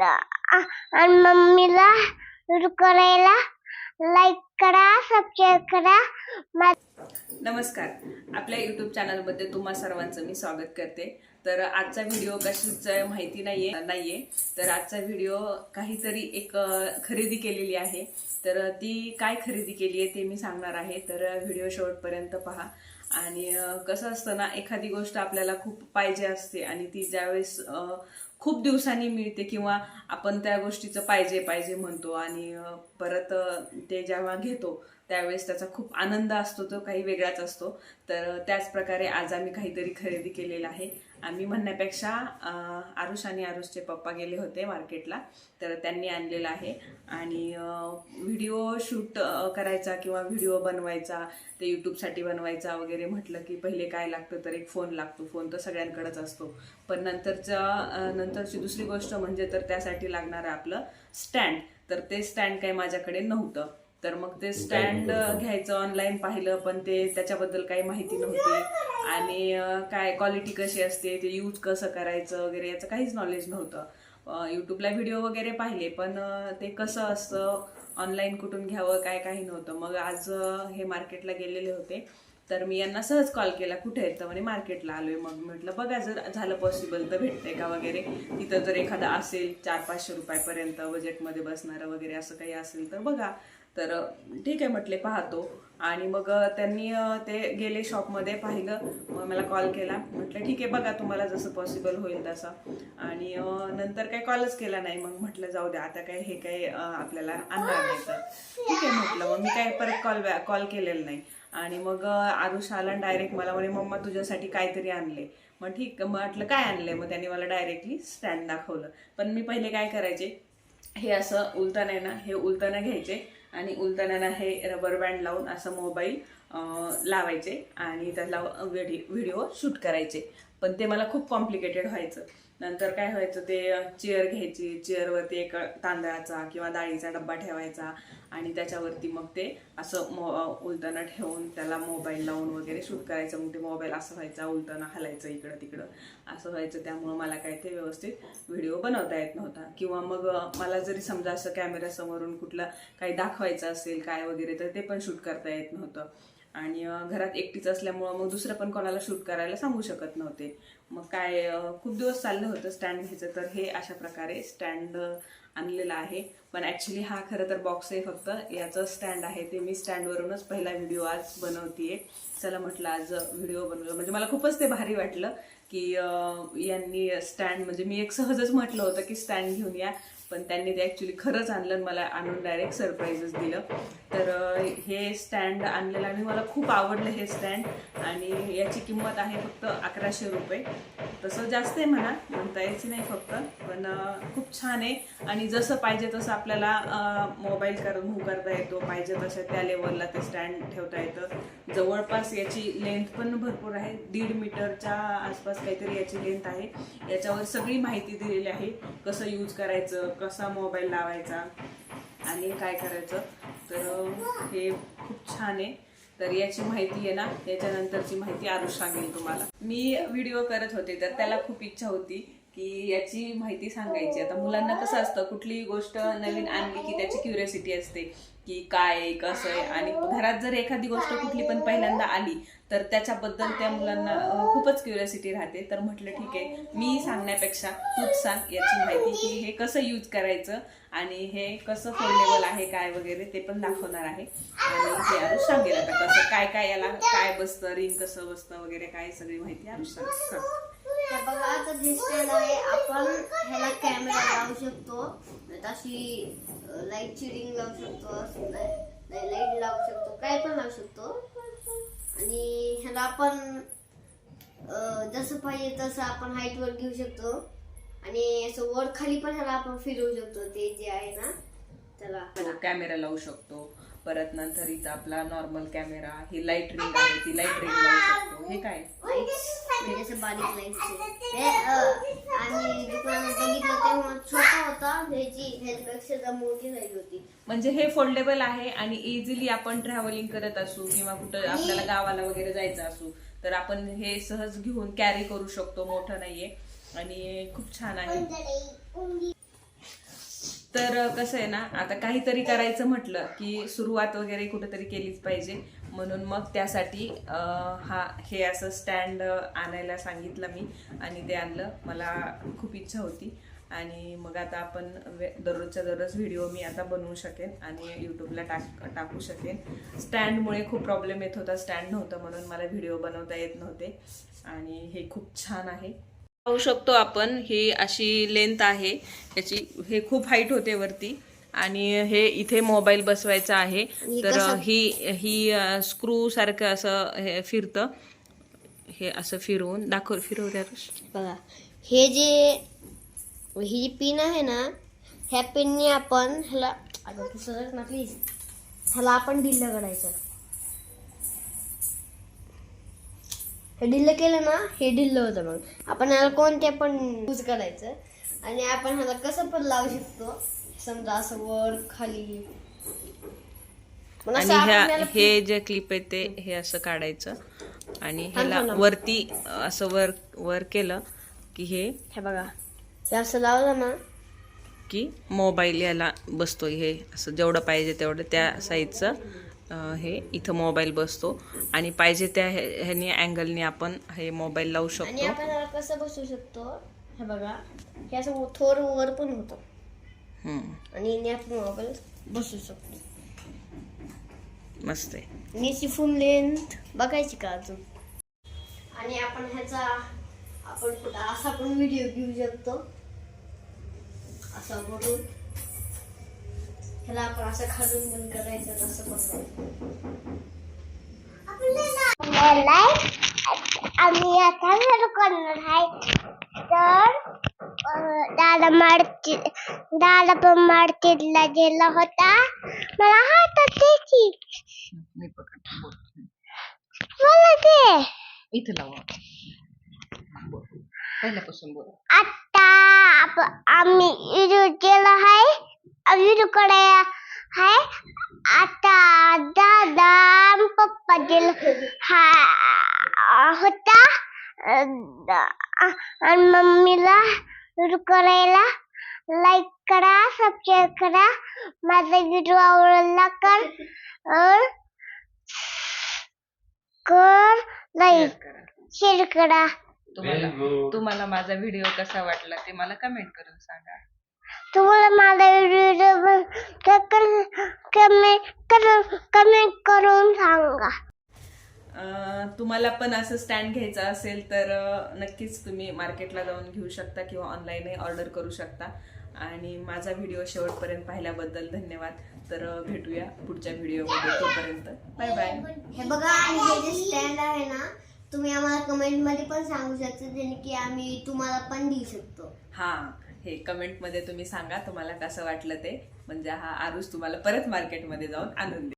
आणि मम्मीला करायला लाईक करा सबस्क्राईब करा. नमस्कार. आपल्या यूट्यूब चॅनलमध्ये तुम्हा सर्वांचं मी स्वागत करते. तर आजचा व्हिडिओ कशीच माहिती नाहीये नाहीये. तर आजचा व्हिडिओ काहीतरी एक खरेदी केलेली आहे. तर ती काय खरेदी केली आहे ते मी सांगणार आहे. तर व्हिडिओ शेवटपर्यंत पहा. आणि कसं असतं ना एखादी गोष्ट आपल्याला खूप पाहिजे असते आणि ती ज्यावेळेस खूप दिवसांनी मिळते किंवा आपण त्या गोष्टीचं पाहिजे पाहिजे म्हणतो आणि परत ते जेव्हा घेतो त्यावेळेस त्याचा खूप आनंद असतो तो काही वेगळाच असतो. तर त्याचप्रकारे आज आम्ही काहीतरी खरेदी केलेलं आहे. आम्ही म्हणण्यापेक्षा आरुष आणि आरुषचे पप्पा गेले होते मार्केटला तर त्यांनी आणलेलं आहे. आणि व्हिडिओ शूट करायचा किंवा व्हिडिओ बनवायचा ते यूट्यूबसाठी बनवायचा वगैरे म्हटलं की पहिले काय लागतं तर एक फोन लागतो. फोन तर सगळ्यांकडेच असतो. पण नंतरचा नंतरची दुसरी गोष्ट म्हणजे तर त्यासाठी लागणारं आपलं स्टँड. तर ते स्टँड काही माझ्याकडे नव्हतं. तर मग ते स्टँड घ्यायचं ऑनलाईन पाहिलं पण ते त्याच्याबद्दल काही माहिती नव्हती. आणि काय क्वालिटी कशी असते ते यूज कसं करायचं वगैरे याचं काहीच नॉलेज नव्हतं. यूट्यूबला व्हिडिओ वगैरे पाहिले पण ते कसं असतं ऑनलाईन कुठून घ्यावं काय काही नव्हतं. मग आज हे मार्केटला गेलेले होते. तर मी यांना सहज कॉल केला कुठे आहेत? तर म्हणे मार्केटला आलोय. मग म्हटलं बघा जर झालं पॉसिबल तर भेटते का? वगैरे. तिथं जर एखादा असेल चार पाचशे रुपयापर्यंत बजेटमध्ये बसणारं वगैरे असं काही असेल तर बघा. तर ठीक आहे म्हटले पाहतो. आणि मग त्यांनी ते गेले शॉपमध्ये पाहिलं. मग मला कॉल केला. म्हटलं ठीक आहे बघा तुम्हाला जसं पॉसिबल होईल तसं. आणि नंतर काही कॉलच केला नाही. मग म्हटलं जाऊ द्या आता काय हे काही आपल्याला आणणार नाही तर. ठीक आहे म्हटलं. मग मी काय परत कॉल कॉल केलेला नाही. आणि मग आरुष आला डायरेक्ट मला म्हणे मम्मा तुझ्यासाठी काहीतरी आणले. मग ठीक म्हटलं काय आणलंय मग त्यांनी मला डायरेक्टली स्टँड दाखवलं. पण मी पहिले काय करायचे? हे असं उलताना आहे ना हे उलताना घ्यायचे. आणि उलताना हे रबर बँड लावून असं मोबाईल लावायचे आणि त्याला व्हिडिओ शूट करायचे. पण ते मला खूप कॉम्प्लिकेटेड व्हायचं. नंतर काय व्हायचं ते चेअर घ्यायची. चेअरवरती एक तांदळाचा किंवा डाळीचा डब्बा ठेवायचा. आणि त्याच्यावरती मग ते असं मो उलताना ठेवून त्याला मोबाईल लावून वगैरे शूट करायचं. मग ते मोबाईल असं व्हायचा उलताना हलायचं इकडं तिकडं. असं व्हायचं. त्यामुळं मला काय ते व्यवस्थित व्हिडिओ बनवता येत नव्हता. किंवा मग मला जरी समजा असं कॅमेऱ्यासमोरून कुठलं काही दाखवायचं असेल काय वगैरे तर ते पण शूट करता येत नव्हतं. आणि घरात एकटीच असल्यामुळं मग दुसरं पण कोणाला शूट करायला सांगू शकत नव्हते. मग काय खूप दिवस चाललं होतं स्टँड घ्यायचं. तर हे अशा प्रकारे स्टँड आणलेला आहे. पण ॲक्च्युली हा खरं तर बॉक्स आहे फक्त. याचं स्टँड आहे ते मी स्टँडवरूनच पहिला व्हिडिओ आज बनवतीये. चला म्हटलं आज व्हिडिओ बनवलं. म्हणजे मला खूपच ते भारी वाटलं की यांनी स्टँड म्हणजे मी एक सहजच म्हटलं होतं की स्टँड घेऊन या. पण त्यांनी ते ॲक्च्युली खरंच आणलं मला आणून डायरेक्ट सरप्राईजच दिलं. तर हे स्टँड आणलेलं आणि मला खूप आवडलं हे स्टँड आणि याची किंमत आहे फक्त अकराशे रुपये. तसं जास्त आहे म्हणा म्हणता यायची नाही फक्त. पण खूप छान आहे. आणि जसं पाहिजे तसं आपल्याला मोबाईल कर मूव करता येतो. पाहिजे तसं त्या लेवलला ते स्टँड ठेवता येतं. जवळपास याची लेंथ पण भरपूर आहे. दीड मीटरच्या आसपास काहीतरी याची लेंथ आहे. याच्यावर सगळी माहिती दिलेली आहे. कसं यूज करायचं कसा मोबाईल लावायचा आणि काय करायचं तर हे खूप छान आहे. तर याची माहिती आहे ना याच्यानंतरची माहिती आरुष सांगेल तुम्हाला. मी व्हिडिओ करत होते तर त्याला खूप इच्छा होती. की याची माहिती सांगायची. आता मुलांना कसं असतं कुठलीही गोष्ट नवीन आणली की त्याची क्युरियोसिटी असते की काय आहे, कसं आहे? आणि घरात जर एखादी गोष्ट कुठली पण पहिल्यांदा आली तर त्याच्याबद्दल त्या मुलांना खूपच क्युरियोसिटी राहते. तर म्हटलं ठीक आहे मी सांगण्यापेक्षा तूच सांग याची माहिती की हे कसं यूज करायचं आणि हे कसं फोल्डेबल आहे काय वगैरे ते पण दाखवणार आहे. आणि ते आरुष सांगेल आता कसं काय काय याला काय बसतं रिंग कसं बसतं वगैरे काय सगळी माहिती आरुष सांग. तर बघा आता स्टँड आहे आपण ह्याला कॅमेरा लावू शकतो. नाहीतर अशी लाईटची रिंग लावू शकतो लाइट लावू शकतो काय पण लावू शकतो. आणि ह्याला आपण जसं पाहिजे तसं आपण height वर घेऊ शकतो. आणि असं वर खाली पण ह्याला आपण फिरवू शकतो ते जे आहे ना त्याला. कॅमेरा लावू शकतो. परत नंतर इथं आपला नॉर्मल कॅमेरा ही लाइट रिंग आहे ती लाइट रिंग लावू शकतो. हे काय? म्हणजे असं बारीक दुकानात बघितलं तेव्हा छोटा होता ह्याची ह्याच्यापेक्षा जरा मोठी साईज होती। म्हणजे हे फोल्डेबल आहे आणि इझिली आपण ट्रॅव्हलिंग करत असू किंवा कुठं आपल्याला गावाला वगैरे जायचं असू तर आपण हे सहज घेऊन कॅरी करू शकतो मोठं नाहीये. आणि खूप छान आहे. तर कसं आहे ना आता काहीतरी करायचं म्हटलं की सुरुवात वगैरे कुठेतरी केलीच पाहिजे. म्हणून मग त्यासाठी हा हे असं स्टँड आणायला सांगितलं मी आणि ते आणलं. मला खूप इच्छा होती. आणि मग आता आपण वे- दररोजच्या दररोज व्हिडिओ मी आता बनवू शकेन आणि यूट्यूबला टाक टाकू शकेन. स्टँडमुळे खूप प्रॉब्लेम येत होता. स्टँड नव्हतं म्हणून मला व्हिडिओ बनवता येत नव्हते. आणि हे खूप छान आहे. पाहू शकतो आपण ही अशी लेंथ आहे. याची हे खूप हाईट होते वरती. आणि हे इथे मोबाईल बसवायचा आहे. तर ही ही स्क्रू सारखं असं हे फिरतं. हे असं फिरवून दाखव फिरव. बघा हे जे ही जी पिन आहे ना ह्या पिनने आपण ह्याला सरक ना प्लीज ह्याला आपण ढिल्ल करायचं हे ढिल्ल केलं ना हे ढिल्ल होतं मग. आपण ह्याला कोणते पण यूज करायचं. आणि आपण ह्याला कसं पण लावू शकतो. समजा असं वर खाली. पण आणि ह्या हे जे क्लिप आहे ते हे असं काढायचं. आणि ह्याला थांब ना. वरती असं वर वर केलं की हे हे बघा. हे असं लावलं ना की मोबाईल याला बसतो हे. असं जेवढं पाहिजे तेवढं त्या साईजचं अं, हे इथं मोबाईल बसतो. आणि पाहिजे त्या ह्या- ह्यानी अँगलने आपण हे मोबाईल लावू आणि शकतो. आपण कसं बसवू शकतो? हे बघा. हे असं थोडं वर पण होतं. आणि आपण मोबाईल बसवू शकतो. मस्त आहे. आणि याची फुल लेंथ बघायची का अजून? आणि आपण ह्याचा आपण कुठं असा पण व्हिडिओ घेऊ शकतो. असा बघून. ह्याला आपण असं खालून बंद करायचं आणि असं आम्ही आता सुरू करणार आहे तर दादा मारती दादा पण मारतीला गेला होता. मला हातात द्यायची मी पकड बोल. मला दे. इथं लावू. बोल. पहिल्यापासून बोल. आता आप- आम्ही विरू केला आहे विरू कडे आहे आता दादा आणि पप्पा गेला. हा होता. अं, आणि मम्मीला करायला लाईक करा सबस्क्राईब करा. माझा व्हिडिओ आवडला कर कर लाईक करा. शेअर करा. तुम्हाला तुम्हाला माझा व्हिडिओ कसा वाटला ते मला कमेंट करून सांगा. तुम्हाला माझा व्हिडिओ कमेंट करून कमेंट करून सांगा. तुम्हाला पण असं स्टँड घ्यायचं असेल तर नक्कीच तुम्ही मार्केटला जाऊन घेऊ शकता किंवा ऑनलाईनही ऑर्डर करू शकता. आणि माझा व्हिडिओ शेवटपर्यंत पाहिल्याबद्दल धन्यवाद. तर भेटूया पुढच्या व्हिडिओमध्ये तोपर्यंत. बाय बाय हे बघा आणि हे जे स्टँड आहे ना तुम्ही आम्हाला कमेंटमध्ये पण सांगू शकता जेणे की आम्ही तुम्हाला पण देऊ शकतो. हा हे कमेंटमध्ये तुम्ही सांगा तुम्हाला कसं वाटलं ते. म्हणजे हा आरूस तुम्हाला परत मार्केटमध्ये जाऊन आणून